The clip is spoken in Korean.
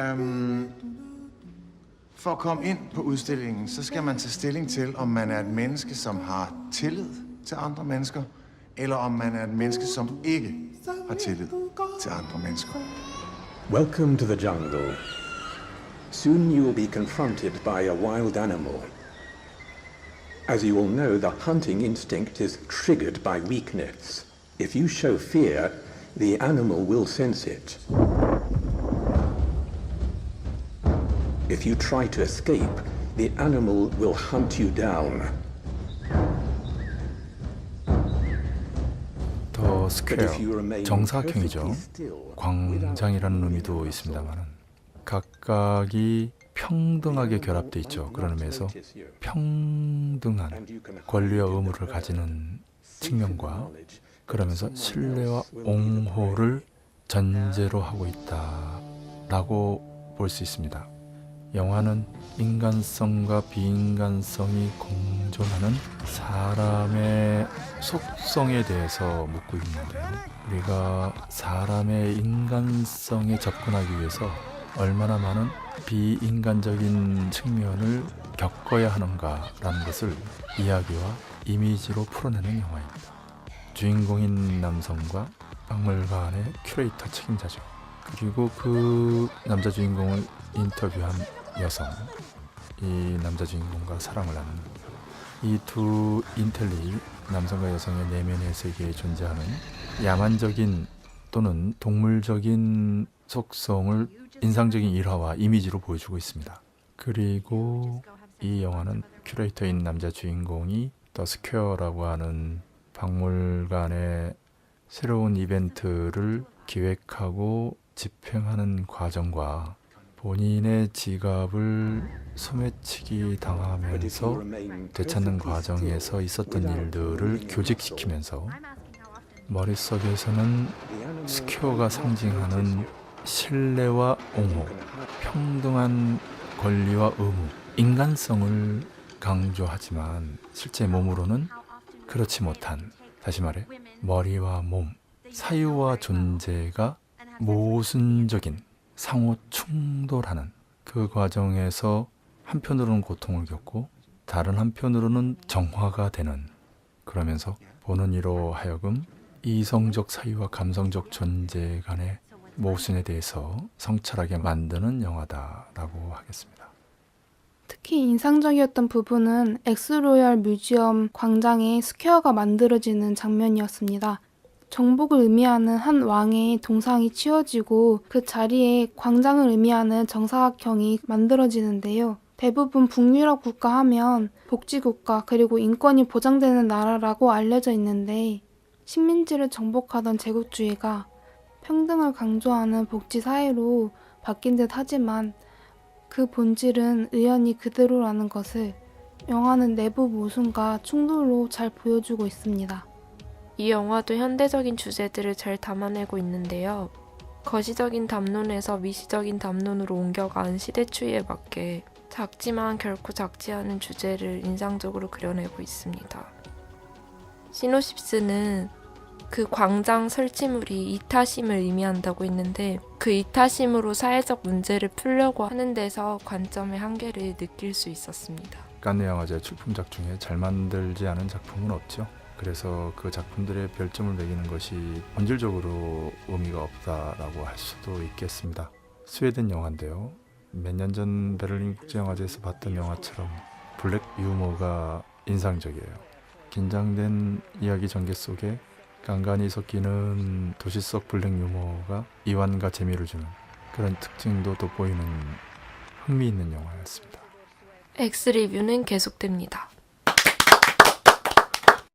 Øhm, for at komme ind på udstillingen, så skal man tage stilling til, om man er et menneske, som har tillid til andre mennesker, eller om man er et menneske, som ikke har tillid til andre mennesker. Welcome to the jungle. Soon you will be confronted by a wild animal. As you all know, the hunting instinct is triggered by weakness. If you show fear, the animal will sense it. If you try to escape, the animal will hunt you down. 더 But if you 스퀘어 remain 정사각형이죠. 광장이라는 의미도 있습니다만 각각이 평등하게 결합돼 있죠. 그런 의미에서 평등한 권리와 의무를 가지는 측면과 그러면서 신뢰와 옹호를 전제로 하고 있다라고 볼 수 있습니다. 영화는 인간성과 비인간성이 공존하는 사람의 속성에 대해서 묻고 있는데요. 우리가 사람의 인간성에 접근하기 위해서 얼마나 많은 비인간적인 측면을 겪어야 하는가라는 것을 이야기와 이미지로 풀어내는 영화입니다. 주인공인 남성과 박물관의 큐레이터 책임자죠. 그리고 그 남자 주인공을 인터뷰한 여성, 이 남자 주인공과 사랑을 나누는 이 두 인텔리 남성과 여성의 내면의 세계에 존재하는 야만적인 또는 동물적인 속성을 인상적인 일화와 이미지로 보여주고 있습니다. 그리고 이 영화는 큐레이터인 남자 주인공이 더 스퀘어라고 하는 박물관의 새로운 이벤트를 기획하고 집행하는 과정과 본인의 지갑을 소매치기 당하면서 되찾는 과정에서 있었던 일들을 교직시키면서 머릿속에서는 스퀘어가 상징하는 신뢰와 옹호, 평등한 권리와 의무, 인간성을 강조하지만 실제 몸으로는 그렇지 못한 다시 말해 머리와 몸, 사유와 존재가 모순적인 상호 충돌하는 그 과정에서 한편으로는 고통을 겪고 다른 한편으로는 정화가 되는 그러면서 보는 이로 하여금 이성적 사유와 감성적 존재 간의 모순에 대해서 성찰하게 만드는 영화다라고 하겠습니다. 특히 인상적이었던 부분은 엑스로얄 뮤지엄 광장에 스퀘어가 만들어지는 장면이었습니다. 정복을 의미하는 한 왕의 동상이 치워지고 그 자리에 광장을 의미하는 정사각형이 만들어지는데요. 대부분 북유럽 국가 하면 복지국가 그리고 인권이 보장되는 나라라고 알려져 있는데 식민지를 정복하던 제국주의가 평등을 강조하는 복지 사회로 바뀐 듯 하지만 그 본질은 의연히 그대로라는 것을 영화는 내부 모순과 충돌로 잘 보여주고 있습니다. 이 영화도 현대적인 주제들을 잘 담아내고 있는데요. 거시적인 담론에서 미시적인 담론으로 옮겨간 시대 추이에 맞게 작지만 결코 작지 않은 주제를 인상적으로 그려내고 있습니다. 시노십스는 그 광장 설치물이 이타심을 의미한다고 했는데 그 이타심으로 사회적 문제를 풀려고 하는 데서 관점의 한계를 느낄 수 있었습니다. 칸네 영화제 출품작 중에 잘 만들지 않은 작품은 없죠. 그래서 그 작품들의 별점을 매기는 것이 본질적으로 의미가 없다라고 할 수도 있겠습니다. 스웨덴 영화인데요. 몇 년 전 베를린 국제영화제에서 봤던 영화처럼 블랙 유머가 인상적이에요. 긴장된 이야기 전개 속에 간간히 섞이는 도시 속 블랙 유머가 이완과 재미를 주는 그런 특징도 돋보이는 흥미있는 영화였습니다. 엑스 리뷰는 계속됩니다.